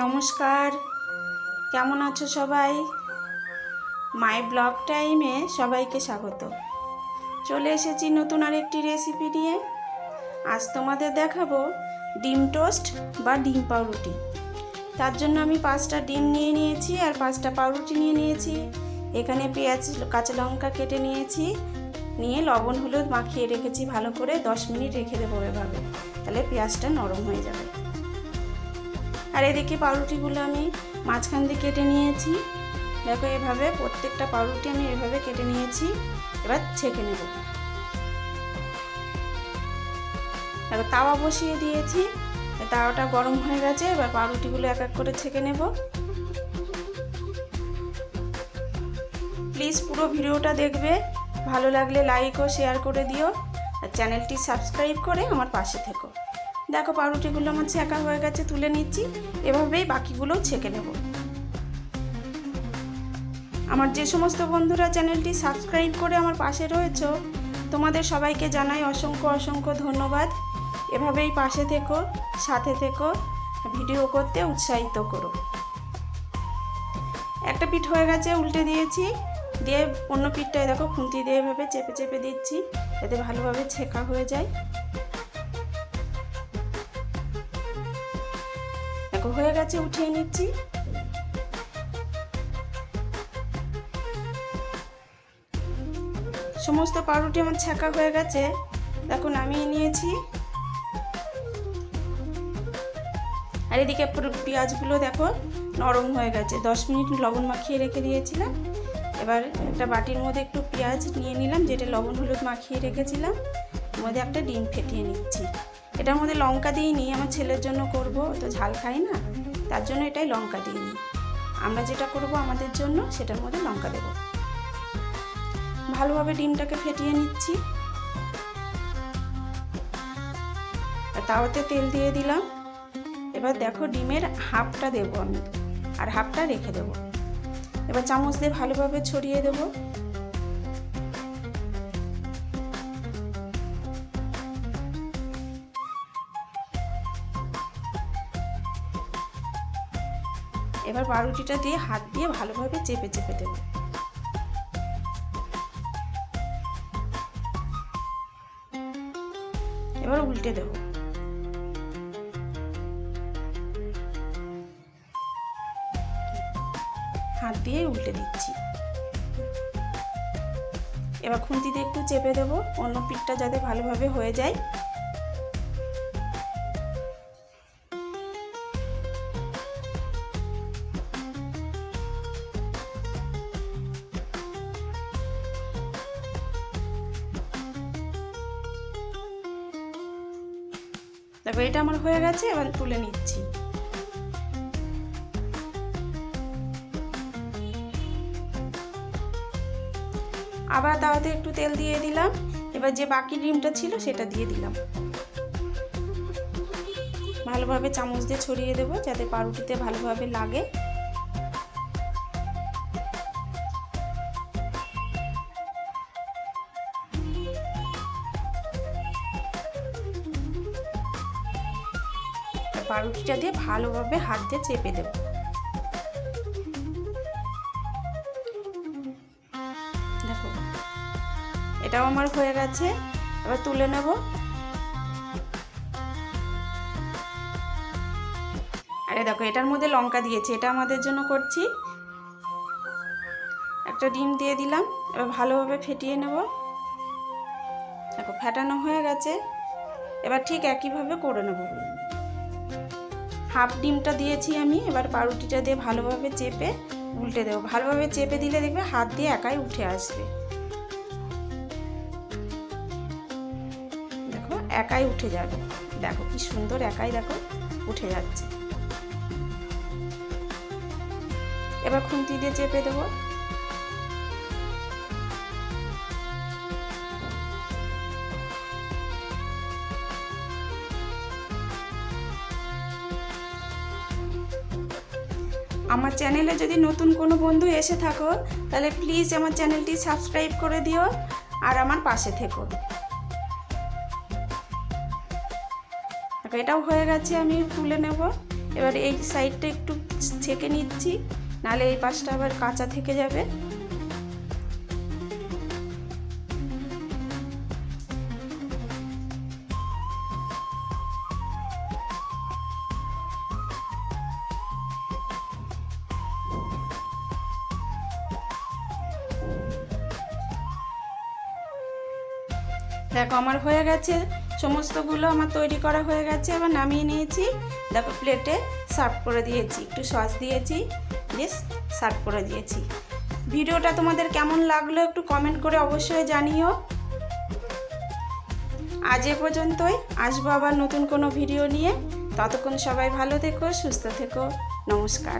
নমস্কার। কেমন আছো সবাই? মাই ব্লগ টাইমে সবাইকে স্বাগত। চলে এসেছি নতুন আরেকটি রেসিপি নিয়ে। আজ তোমাদের দেখাবো ডিম টোস্ট বা ডিম পাউরুটি। তার জন্য আমি পাঁচটা ডিম নিয়ে নিয়েছি আর পাঁচটা পাউরুটি নিয়ে নিয়েছি। এখানে পেঁয়াজ, কাঁচা লঙ্কা কেটে নিয়েছি। নিয়ে লবণ, হলুদ মাখিয়ে রেখেছি ভালো করে। দশ মিনিট রেখে দেবো এভাবে। তাহলে পেঁয়াজটা নরম হয়ে যাবে। আর এদিকে পাউরুটিগুলো আমি মাঝখান দিয়ে কেটে নিয়েছি। দেখো এভাবে প্রত্যেকটা পাউরুটি আমি এভাবে কেটে নিয়েছি। এবার ছেঁকে নেব। দেখো তাওয়া বসিয়ে দিয়েছি। তাওয়াটা গরম হয়ে গেছে, এবার পাউরুটিগুলো এক এক করে ছেঁকে নেব। প্লিজ পুরো ভিডিওটা দেখবে। ভালো লাগলে লাইক ও শেয়ার করে দিও। আর চ্যানেলটি সাবস্ক্রাইব করে আমার পাশে থেকো। দেখো পাউরুটিগুলো আমার ছেঁকা হয়ে গেছে, তুলে নিচ্ছি। এভাবেই বাকিগুলোও ছেঁকে নেব। আমার যে সমস্ত বন্ধুরা চ্যানেলটি সাবস্ক্রাইব করে আমার পাশে রয়েছে, তোমাদের সবাইকে জানাই অসংখ্য অসংখ্য ধন্যবাদ। এভাবেই পাশে থেকো, সাথে থেকো, ভিডিও করতে উৎসাহিত করো। একটা পিঠ হয়ে গেছে, উল্টে দিয়েছি। দিয়ে অন্য পিঠটায় দেখো খুন্তি দিয়ে এভাবে চেপে চেপে দিচ্ছি, যাতে ভালোভাবে ছেঁকা হয়ে যায়। দেখো, হয়ে গেছে, উঠিয়ে নিচ্ছি। সমস্ত পাউরুটি আমার ছাকা হয়ে গেছে। দেখো, নামিয়ে নিয়েছি। আর এদিকে পেঁয়াজগুলো দেখো, নরম হয়ে গেছে। দশ মিনিট লবণ মাখিয়ে রেখে দিয়েছিলাম। এবার একটা বাটির মধ্যে একটু পেঁয়াজ নিয়ে নিলাম, যেটা লবণ হলুদ মাখিয়ে রেখেছিলাম। মধ্যে একটা ডিম ফেটিয়ে নিচ্ছি। এটার মধ্যে লঙ্কা দিইনি, আমার ছেলের জন্য করব, তো ঝাল খাই না, তার জন্য এটাই লঙ্কা দিইনি। আমরা যেটা করব আমাদের জন্য, সেটার মধ্যে লঙ্কা দেব। ভালোভাবে ডিমটাকে ফেটিয়ে নিচ্ছি। তাওয়াতে তেল দিয়ে দিলাম। এবার দেখো ডিমের হাফটা দেবো আমি, আর হাফটা রেখে দেবো। এবার চামচ দিয়ে ভালোভাবে ছড়িয়ে দেবো। এবার পাউরুটিটা দিয়ে হাত দিয়ে ভালোভাবে চেপে চেপে দেবো। এবার উল্টে দেবো। হাত দিয়ে উল্টে দিচ্ছি। এবার খুন্তি দিয়ে একটু চেপে দেবো। অন্য পিঠটা যাতে ভালোভাবে হয়ে যায় দেখো, এটা আমার হয়ে গেছে, এবার তুলে নিচ্ছি। আবার তাওয়াতে একটু তেল দিয়ে দিলাম। এবার যে বাকি ডিমটা ছিল, সেটা দিয়ে দিলাম। ভালোভাবে চামচ দিয়ে ছড়িয়ে দেবো, যাতে পাউরুটিতে ভালোভাবে লাগে। পাউরুটিটা দিয়ে ভালোভাবে হাত দিয়ে চেপে দেবো। দেখো, এটাও আমার হয়ে গেছে। এবার তুলে নেব। আরে দেখো, এটার মধ্যে লঙ্কা দিয়েছি, এটা আমাদের জন্য করছি। একটা ডিম দিয়ে দিলাম, এবার ভালোভাবে ফেটিয়ে নেব। দেখো, ফেটানো হয়ে গেছে। এবার ঠিক একইভাবে করে নেব। হাফ ডিমটা দিয়েছি আমি, এবার পাউরুটিটা দিয়ে ভালোভাবে চেপে উল্টে দেবো। ভালোভাবে চেপে দিলে দেখবে হাত দিয়ে একাই উঠে আসবে। দেখো, একাই উঠে যাবে। দেখো কি সুন্দর একাই দেখো উঠে যাচ্ছে। এবার খুন্তি দিয়ে চেপে দেবো। আমার চ্যানেলে যদি নতুন কোনো বন্ধু এসে থাকো তাহলে প্লিজ আমার চ্যানেলটি সাবস্ক্রাইব করে দিও আর আমার পাশে থেকো এটাও হয়ে গেছে, আমি তুলে নেব। এবার এই সাইডটা একটু ছেঁকে নিচ্ছি, নাহলে এই পাশটা আবার কাঁচা থেকে যাবে। দেখো, আমার হয়ে গেছে, সমস্তগুলো আমার তৈরি করা হয়ে গেছে, এবার নামিয়ে নিয়েছি। দেখো প্লেটে সার্ভ করে দিয়েছি, একটু সস দিয়েছি দিয়ে সার্ভ করে দিয়েছি। ভিডিওটা তোমাদের কেমন লাগল একটু কমেন্ট করে অবশ্যই জানিও। আজ এ পর্যন্তই, আসব আবার নতুন কোনো ভিডিও নিয়ে। ততক্ষণ সবাই ভালো থেকো, সুস্থ থেকো, নমস্কার।